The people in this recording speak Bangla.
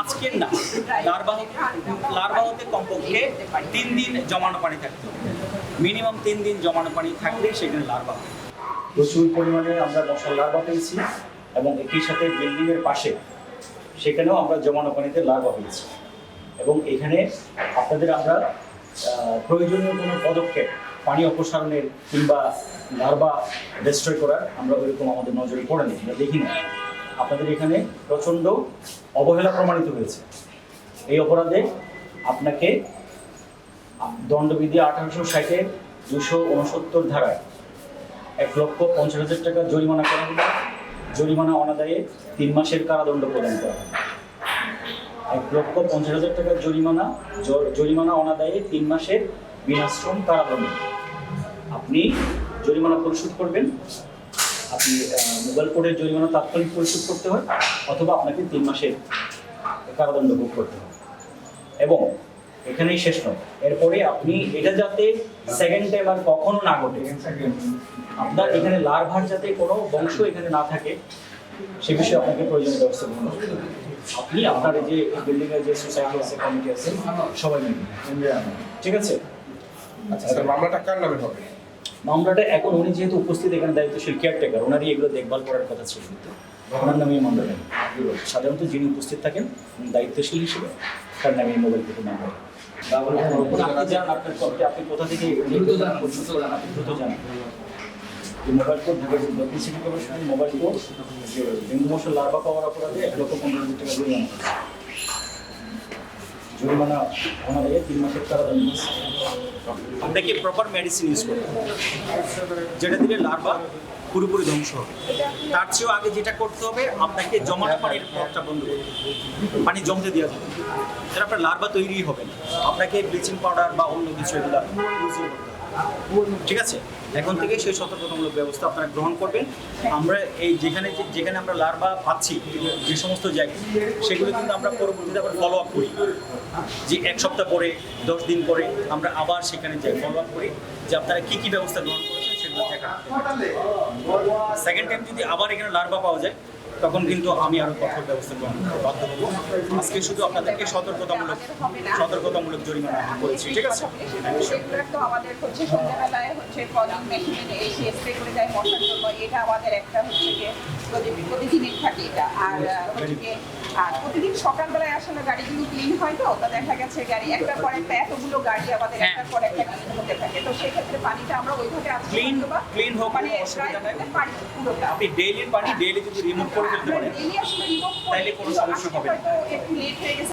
আজকের না লার্ভা লার্ভা হতে কমপক্ষে তিন দিন জমানো পানি থাকতে। মিনিমাম তিন দিন জমানো পানি থাকলেই সেখানে লার্ভা প্রচুর পরিমাণে আমরা মশার লার্ভা পেয়েছি এবং একই সাথে বিল্ডিংয়ের পাশে সেখানেও আমরা জমানো পানিতে লার্ভা পেয়েছি। এবং এখানে আপনাদের আমরা প্রয়োজনীয় কোনো পদক্ষেপ, পানি অপসারণের কিংবা লার্ভা ডিস্ট্রয় করার আমরা ওইরকম আমাদের নজরে পড়েনি আমরা দেখি না আপনাদের এখানে প্রচণ্ড অবহেলা প্রমাণিত হয়েছে। এই অপরাধে আপনাকে দণ্ডবিধি আঠারোশো ষাটের দুশো উনসত্তর ধারায় এক লক্ষ পঞ্চাশ হাজার টাকা জরিমানা করা হলো। জরিমানা অনাদায়ে তিন মাসের কারাদণ্ড প্রদান করা হয় এক লক্ষ পঞ্চাশ হাজার টাকার জরিমানা জরিমানা অনাদায়ে তিন মাসের বিনাশ্রম কারাদণ্ড। আপনি জরিমানা পরিশোধ করবেন। আপনি মোবাইল কোর্টের জরিমানা তাৎক্ষণিক পরিশোধ করতে হয় অথবা আপনাকে তিন মাসের কারাদণ্ড ভোগ করতে হয়। এবং এখানেই শেষ নয়। এরপরে আপনি এটা যাতে সেকেন্ড টাইম আর কখনো না ঘটে, আপনার এখানে লার্ভার যাতে কোনো বংশ এখানে না থাকে, সে বিষয়ে আপনাকে প্রয়োজনীয় ব্যবস্থা গ্রহণ আপনি আপনার যে বিল্ডিং এর যে সোসাইটি আছে কমিটি আছে, সবাই মিলে। ঠিক আছে? আচ্ছা মামলাটা কার নামে হবে? মামলাটা এখন উনি যেহেতু উপস্থিত এখানে দায়িত্বশীল কেয়ারটেকার ওনারই এগুলো দেখভাল করার কথা ছিল। কিন্তু ওনার নামে মামলাটা সাধারণত যিনি উপস্থিত থাকেন দায়িত্বশীল হিসেবে তার নামে এই মোবাইল থেকে মামলা আপনি কোথা থেকে মোবাইল কোড ঢাকা দক্ষিণ সিটি কর্পোরেশনের মোবাইল কোড যে ডেঙ্গু মশার লার্ভা পাওয়ার অপরাধে এক লক্ষ পনেরো হাজার টাকা জরিমানা। জরিমানা তিন মাসের দিয়েছে। আপনাকে প্রপার মেডিসিন ইউজ হবে যেটা দিলে লার্ভা পুরোপুরি ধ্বংস হবে। তার চেয়েও আগে যেটা করতে হবে, আপনাকে জমানো পানির পথটা বন্ধ করতে পানি জমতে দেওয়া যাবে। তাহলে আপনার লার্ভা তৈরি হবে না। আপনাকে ব্লিচিং পাউডার বা অন্য কিছু এগুলো ঠিক আছে? এখন থেকে সেই সতর্কতামূলক ব্যবস্থা আপনারা গ্রহণ করবেন। আমরা এই যেখানে যেখানে আমরা লার্ভা পাচ্ছি, যে সমস্ত জায়গায়, সেগুলো কিন্তু আমরা পরবর্তীতে আবার ফলো আপ করি। যে এক সপ্তাহ পরে, দশ দিন পরে আমরা আবার সেখানে যাই ফলো আপ করি যে আপনারা কী কী ব্যবস্থা গ্রহণ করেছেন সেগুলো দেখা। সেকেন্ড টাইম যদি আবার এখানে লার্ভা পাওয়া যায় তখন কিন্তু আমি আরও কঠোর ব্যবস্থা গ্রহণ বাধ্য হব আজকে শুধু আপনাদেরকে সতর্কতামূলক সতর্কতামূলক জরিমানা করেছি ঠিক আছে আমাদের হচ্ছে সন্ধ্যাবেলায় হচ্ছে কলিং মেশিনে এসে স্প্রে করে দেয় মশার জন্য এটা আমাদের একটা হচ্ছে গিয়ে প্রতি- প্রতিদিনের থাকে এটা আর হচ্ছে আর প্রতিদিন সকালবেলায় আসলে গাড়িগুলো ক্লিন হয় তো তা দেখা গেছে গাড়ি একটার পর একটা এতগুলো গাড়ি আমাদের হ্যাঁ। একটার পর একটা ক্লিন হতে তো সেক্ষেত্রে পানিটা আমরা ওইভাবে আজকে হোক, মানে অসুবিধা নাই। করতে পুরোটা আপনি ডেইলি পানি ডেইলি যদি রিমুভ করে ফেলতে পারেন remove তাইলে করি, কোনো সমস্যা হবে না। একটু লেট হয়ে গেছে